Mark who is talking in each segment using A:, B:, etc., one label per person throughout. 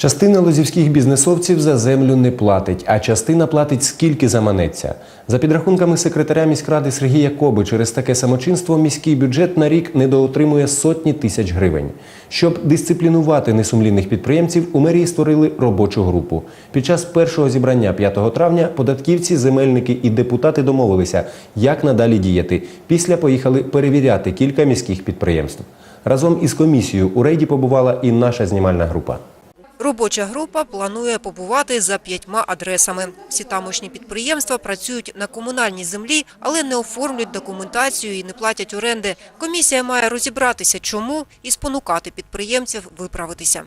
A: Частина лозівських бізнесовців за землю не платить, а частина платить скільки заманеться. За підрахунками секретаря міськради Сергія Коби, через таке самочинство міський бюджет на рік недоотримує сотні тисяч гривень. Щоб дисциплінувати несумлінних підприємців, у мерії створили робочу групу. Під час першого зібрання 5 травня податківці, земельники і депутати домовилися, як надалі діяти. Після поїхали перевіряти кілька міських підприємств. Разом із комісією у рейді побувала і наша знімальна група.
B: Робоча група планує побувати за п'ятьма адресами. Всі тамошні підприємства працюють на комунальній землі, але не оформлюють документацію і не платять оренди. Комісія має розібратися, чому і спонукати підприємців виправитися.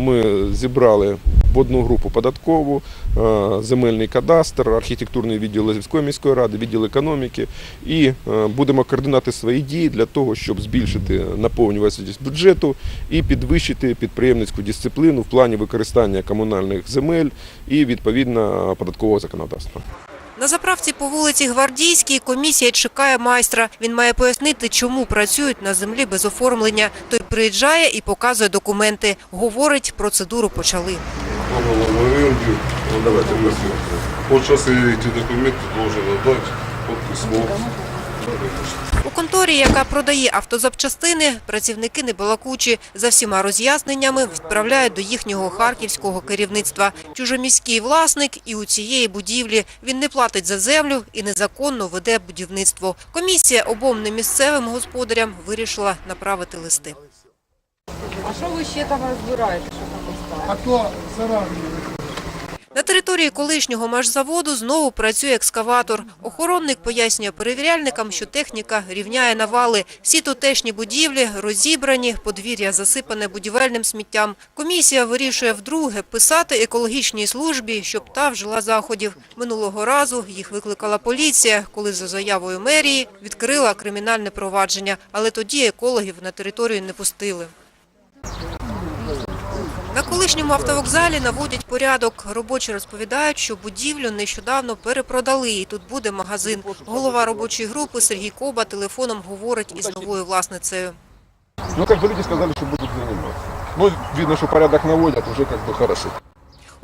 C: Ми зібрали в одну групу податкову, е, земельний кадастр, архітектурний відділ Лозівської міської ради, відділ економіки і е, будемо координувати свої дії для того, щоб збільшити наповнюваність бюджету і підвищити підприємницьку дисципліну в плані використання комунальних земель і відповідно податкового законодавства.
B: На заправці по вулиці Гвардійській комісія чекає майстра. Він має пояснити, чому працюють на землі без оформлення. Той приїжджає і показує документи. Говорить, процедуру почали.
D: договор в аренде. Ну, давайте быстро. Вот сейчас я эти документы должен отдать под письмо.
B: У конторі, яка продає автозапчастини, працівники небалакучі. За всіма роз'ясненнями відправляють до їхнього харківського керівництва. Чужоміський власник і у цієї будівлі. Він не платить за землю і незаконно веде будівництво. Комісія обом немісцевим господарям вирішила направити листи.
E: А що ви ще там розбираєте, що там?
F: А то заражені.
B: Території колишнього машзаводу знову працює екскаватор. Охоронник пояснює перевіряльникам, що техніка рівняє навали. Всі тутешні будівлі розібрані, подвір'я засипане будівельним сміттям. Комісія вирішує вдруге писати екологічній службі, щоб та вжила заходів. Минулого разу їх викликала поліція, коли за заявою мерії відкрила кримінальне провадження. Але тоді екологів на територію не пустили. На колишньому автовокзалі наводять порядок. Робочі розповідають, що будівлю нещодавно перепродали, і тут буде магазин. Голова робочої групи Сергій Коба телефоном говорить із новою власницею.
C: Ну, як бы люди сказали, що будуть заниматься. Ну, видно, що порядок наводять, уже як би хорошо.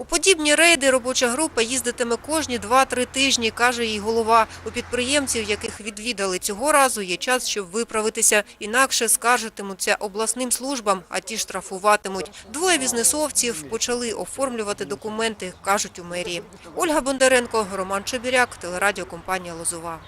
B: У подібні рейди робоча група їздитиме кожні 2-3 тижні, каже їй голова. У підприємців, яких відвідали цього разу, є час, щоб виправитися. Інакше скаржитимуться обласним службам, а ті штрафуватимуть. Двоє бізнесовців почали оформлювати документи, кажуть у мерії. Ольга Бондаренко, Роман Чебіряк, телерадіокомпанія «Лозова».